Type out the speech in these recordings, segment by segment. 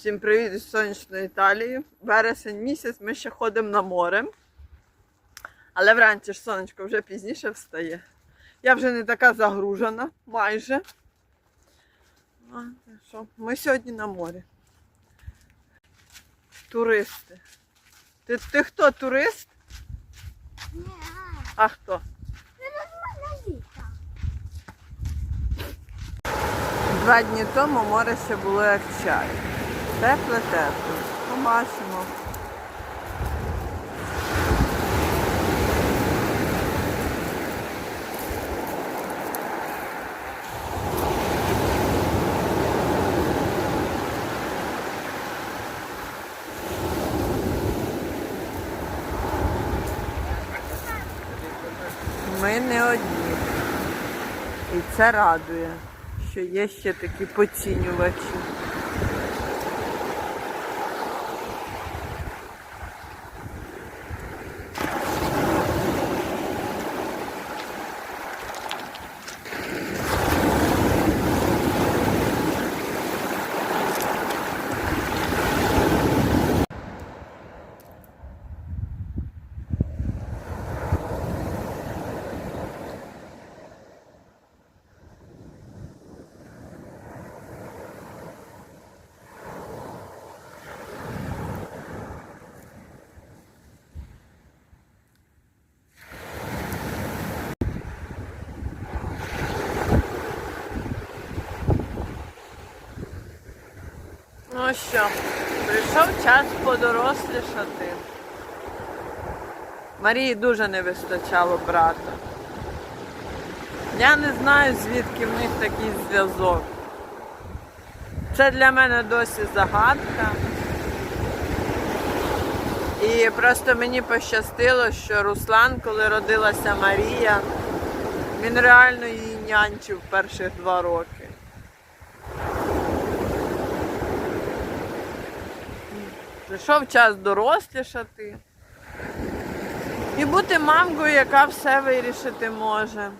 Всім привіт із сонячної Італії. Вересень місяць ми ще ходимо на море. Але вранці ж сонечко вже пізніше встає. Я вже не така загружена майже. А, що, Ми сьогодні на морі. Туристи. Ти, ти хто турист? Ні, А хто? Два дні тому море ще було як чай. Тепле, тепле. Побачимо. Ми не одні. І це радує, що є ще такі поцінювачі. Ну що, прийшов час подорослішати. Марії дуже не вистачало брата. Я не знаю, звідки в них такий зв'язок. Це для мене досі загадка. І просто мені пощастило, що Руслан, коли родилася Марія, він реально її нянчив перших два роки. Прийшов час дорослішати. І бути мамкою, яка все вирішити може.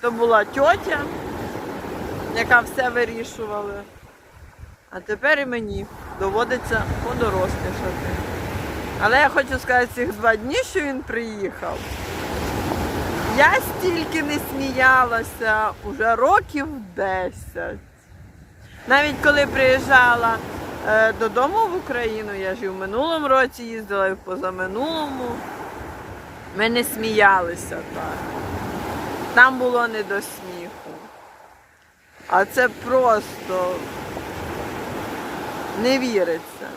То була тьотя, яка все вирішувала. А тепер і мені доводиться подорослішати. Але я хочу сказати, цих два дні, що він приїхав, я стільки не сміялася уже років 10. Навіть коли приїжджала додому в Україну, я ж і в минулому році їздила, і в позаминулому. Ми не сміялися так. Там було не до сміху. А це просто не віриться.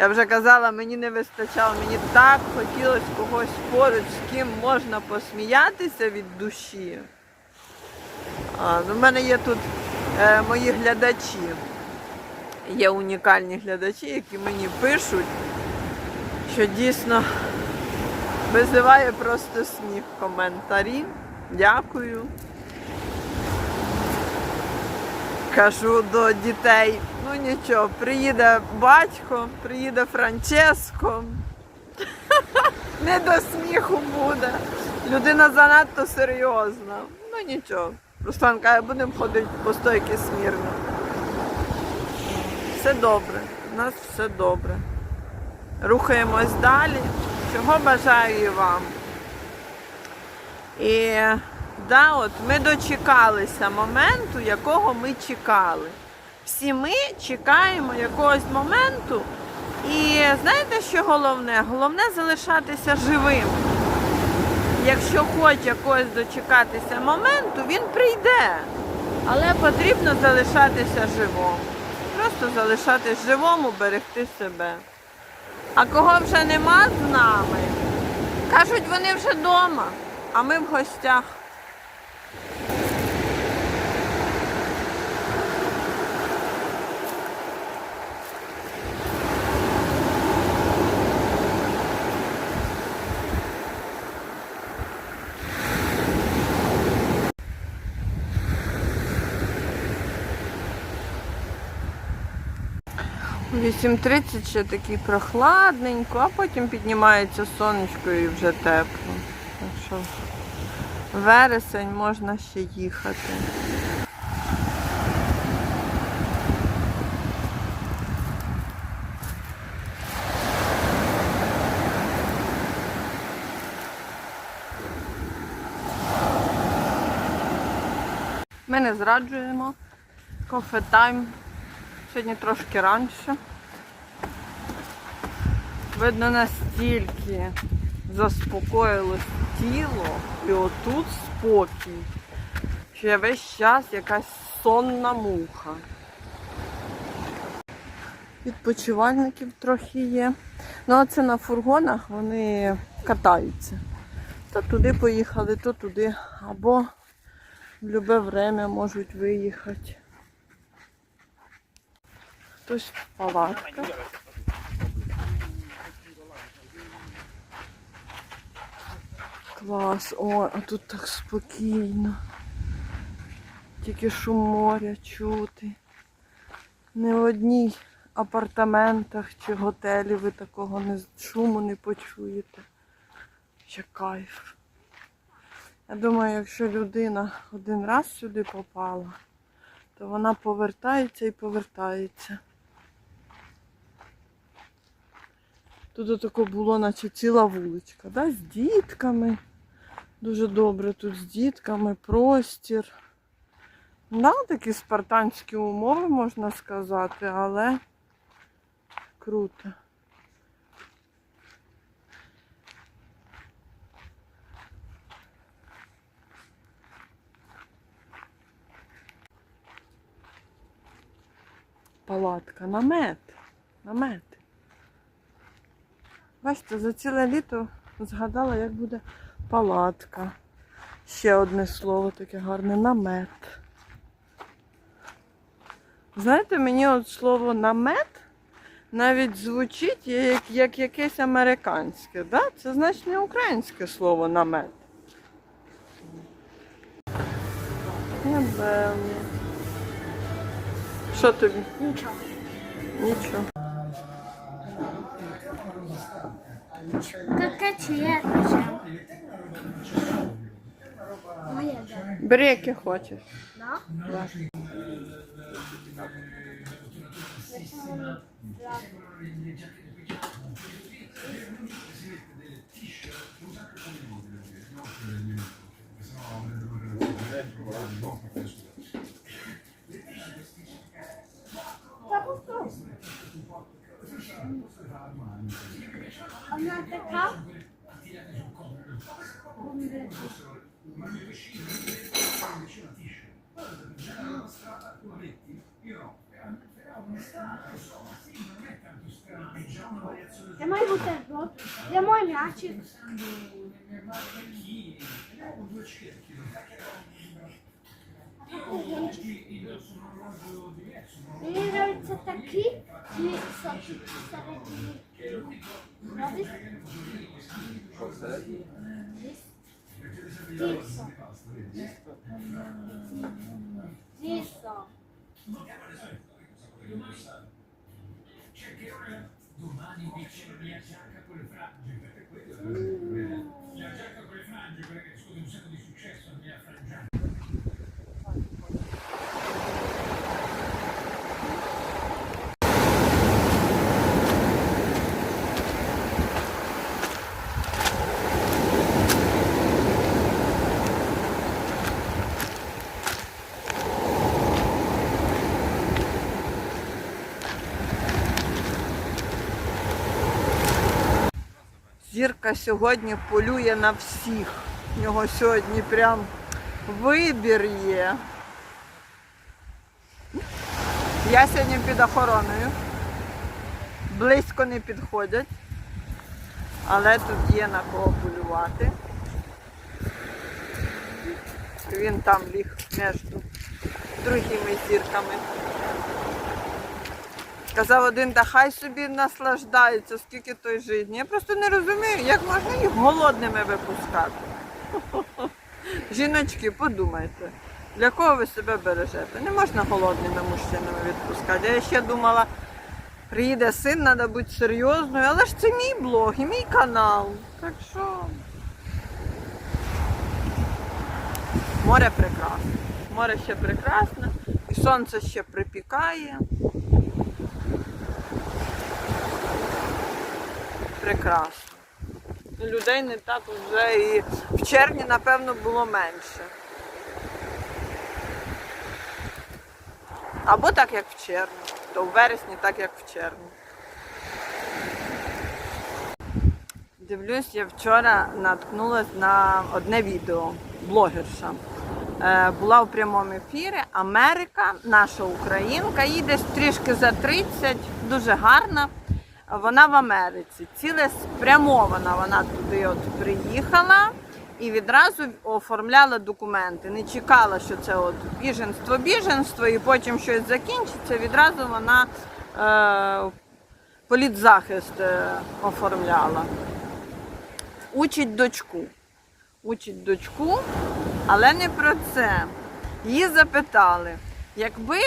Я вже казала, мені не вистачало, мені так хотілося когось поруч, з ким можна посміятися від душі. А, ну, мене є тут е, мої глядачі. Є унікальні глядачі, які мені пишуть, що дійсно визиває просто сміх коментарі. Дякую. Кажу до дітей, ну нічого, приїде батько, приїде Франческо. Не до сміху буде. Людина занадто серйозна. Ну нічого. Руслан каже, будемо ходити по стойки смірно. Все добре, у нас все добре. Рухаємось далі. Чого бажаю і вам. І да, от ми дочекалися моменту, якого ми чекали. Всі ми чекаємо якогось моменту. І знаєте, що головне? Головне залишатися живим. Якщо хоче когось дочекатися моменту, він прийде. Але потрібно залишатися живим. Просто залишатись живому, берегти себе. А кого вже нема з нами, кажуть, вони вже вдома, а ми в гостях. 8.30 ще такий прохладненько, а потім піднімається сонечко і вже тепло. Так що вересень можна ще їхати. Ми не зраджуємо. Кофе тайм. Сьогодні трошки раніше. Видно, настільки заспокоїлось тіло і отут спокій, що я весь час якась сонна муха. Відпочивальників трохи є. Ну, а це на фургонах вони катаються. То туди поїхали, то туди. Або в будь-яке время можуть виїхати. Хтось в палатках. Клас, о, а тут так спокійно. Тільки шум моря чути. Не в одній апартаментах чи готелі ви такого не, шуму не почуєте. Ще кайф. Я думаю, якщо людина один раз сюди попала, то вона повертається і повертається. Тут отако було, наче ціла вуличка, да? з дітками. Дуже добре тут з дітками, простір. Да, такі спартанські умови, можна сказати, але круто. Палатка, намет. Намет. Бачите, за ціле літо згадала, як буде палатка. Ще одне слово таке гарне намет. Знаєте, мені от слово намет навіть звучить як, як якесь американське. Да? Це значить не українське слово намет. Напевно. Що тобі? Нічого. Нічого. Какая чия душа? Моя, да. Бери, яке хочеш. Да? Да. Chiamai il Buterbo, chiamò i miei Wyjeżdżam taki i soczek samochód. Robisz? Ziso. Ziso. C'è che ora domani dice mia giacca con le frange, perché quello è la giacca con le frange, perché scusa, un sacco di successo, mia frangiata. Зірка сьогодні полює на всіх. У нього сьогодні прям вибір є. Я сьогодні під охороною. Близько не підходять. Але тут є на кого полювати. Він там ліг між другими зірками. Казав один, та хай собі наслаждається, скільки той житні. Я просто не розумію, як можна їх голодними випускати. Жіночки, подумайте, для кого ви себе бережете? Не можна голодними мужчинами відпускати. Я ще думала, приїде син, треба бути серйозною, але ж це мій блог і мій канал. Так що море прекрасне. Море ще прекрасне, і сонце ще припікає. Прекрасно. Людей не так вже і в червні, напевно, було менше. Або так, як в червні. То в вересні, так як в червні. Дивлюсь, я вчора наткнулась на одне відео, блогерша. Е, була в прямому ефірі Америка, наша українка, їй десь трішки за 30, дуже гарна. Вона в Америці, цілеспрямована вона туди от приїхала і відразу оформляла документи. Не чекала, що це от біженство, біженство, і потім щось закінчиться. Відразу вона е, політзахист е, оформляла. Учить дочку. Учить дочку, але не про це. Її запитали, якби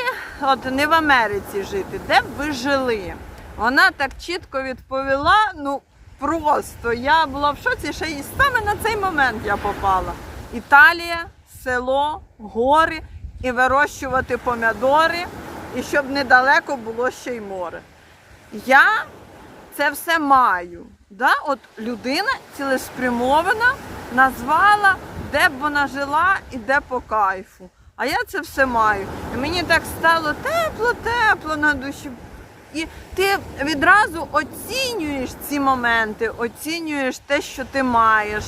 от не в Америці жити, де б ви жили? Вона так чітко відповіла, ну просто я була в шоці, ще й саме на цей момент я попала. Італія, село, гори і вирощувати помідори, і щоб недалеко було ще й море. Я це все маю. Да? От людина цілеспрямована назвала, де б вона жила і де по кайфу. А я це все маю. І мені так стало тепло, тепло на душі. І ти відразу оцінюєш ці моменти, оцінюєш те, що ти маєш.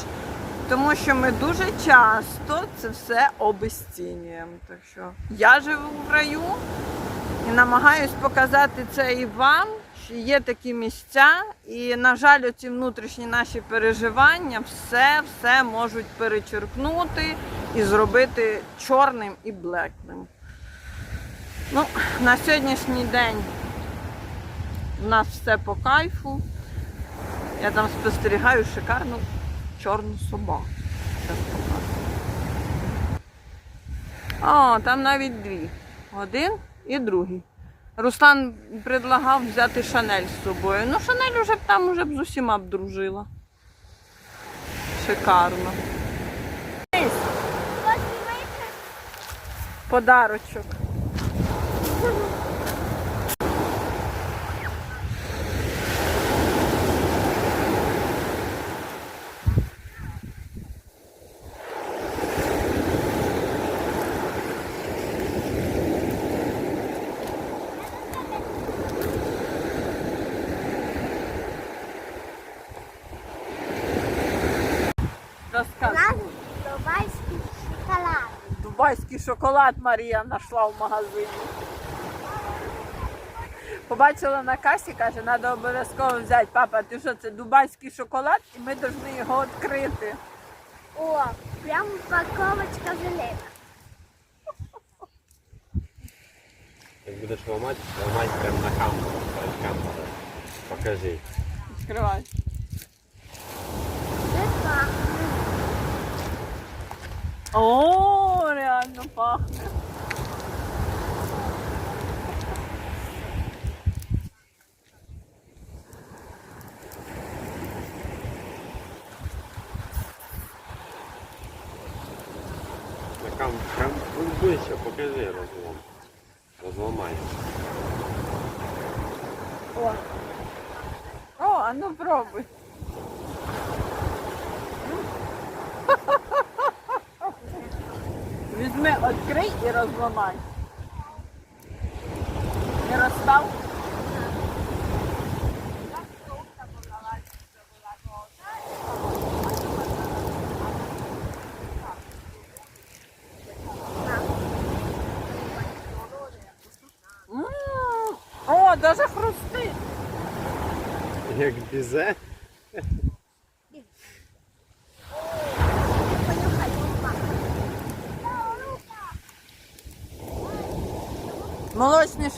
Тому що ми дуже часто це все обесцінюємо. Так що я живу в раю і намагаюсь показати це і вам, що є такі місця, і, на жаль, оці внутрішні наші переживання все, все можуть перечеркнути і зробити чорним і блекним. Ну, на сьогоднішній день у нас все по кайфу. Я там спостерігаю шикарну чорну собаку. О, там навіть дві. Один і другий. Руслан предлагав взяти Шанель з собою. Ну, Шанель уже б там уже б з усіма б дружила. Шикарно. Подарочок. Розказуй. Нас дубайський шоколад. Шоколад Марія знайшла в магазині. Побачила на касі, каже, треба обов'язково взяти. Папа, ти що, це дубайський шоколад, і ми повинні його відкрити. О, прям упаковочка зелена. Як будеш ламати, ламай прямо на камеру. камерою. Покажи. Відкривай. Це пахне. О, реально пахне. Камеру. Прям ближче, покажи розлом. Розламай. О. О, а ну пробуй. Візьми, відкрий і розламай. Не розстав? М, О, даже хрустить. Як бізе.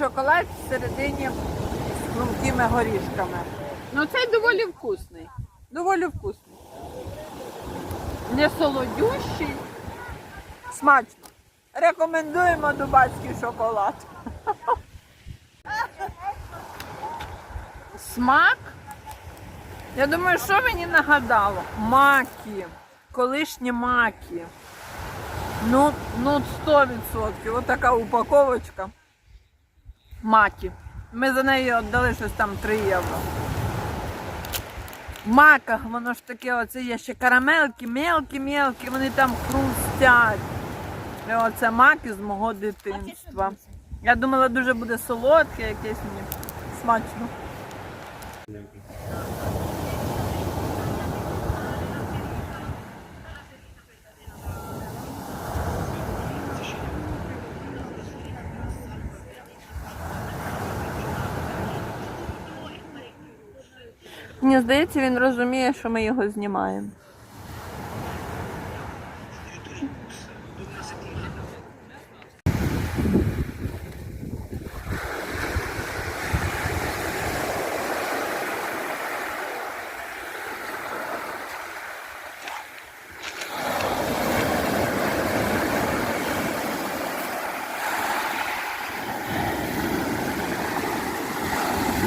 Шоколад всередині з хрумкими горішками. Ну цей доволі вкусний. Доволі вкусний. Не солодющий. Смачно. Рекомендуємо дубайський шоколад. Смак. Я думаю, що мені нагадало? Маки. Колишні маки. Ну, ну 100%. Ось така упаковочка. Маки. Ми за неї віддали щось там 3 євро. В маках, воно ж таке, оце є ще карамельки, мелкі-мелкі, вони там хрустять. І оце маки з мого дитинства. Я думала, дуже буде солодке, якесь мені смачно. Мені здається, він розуміє, що ми його знімаємо.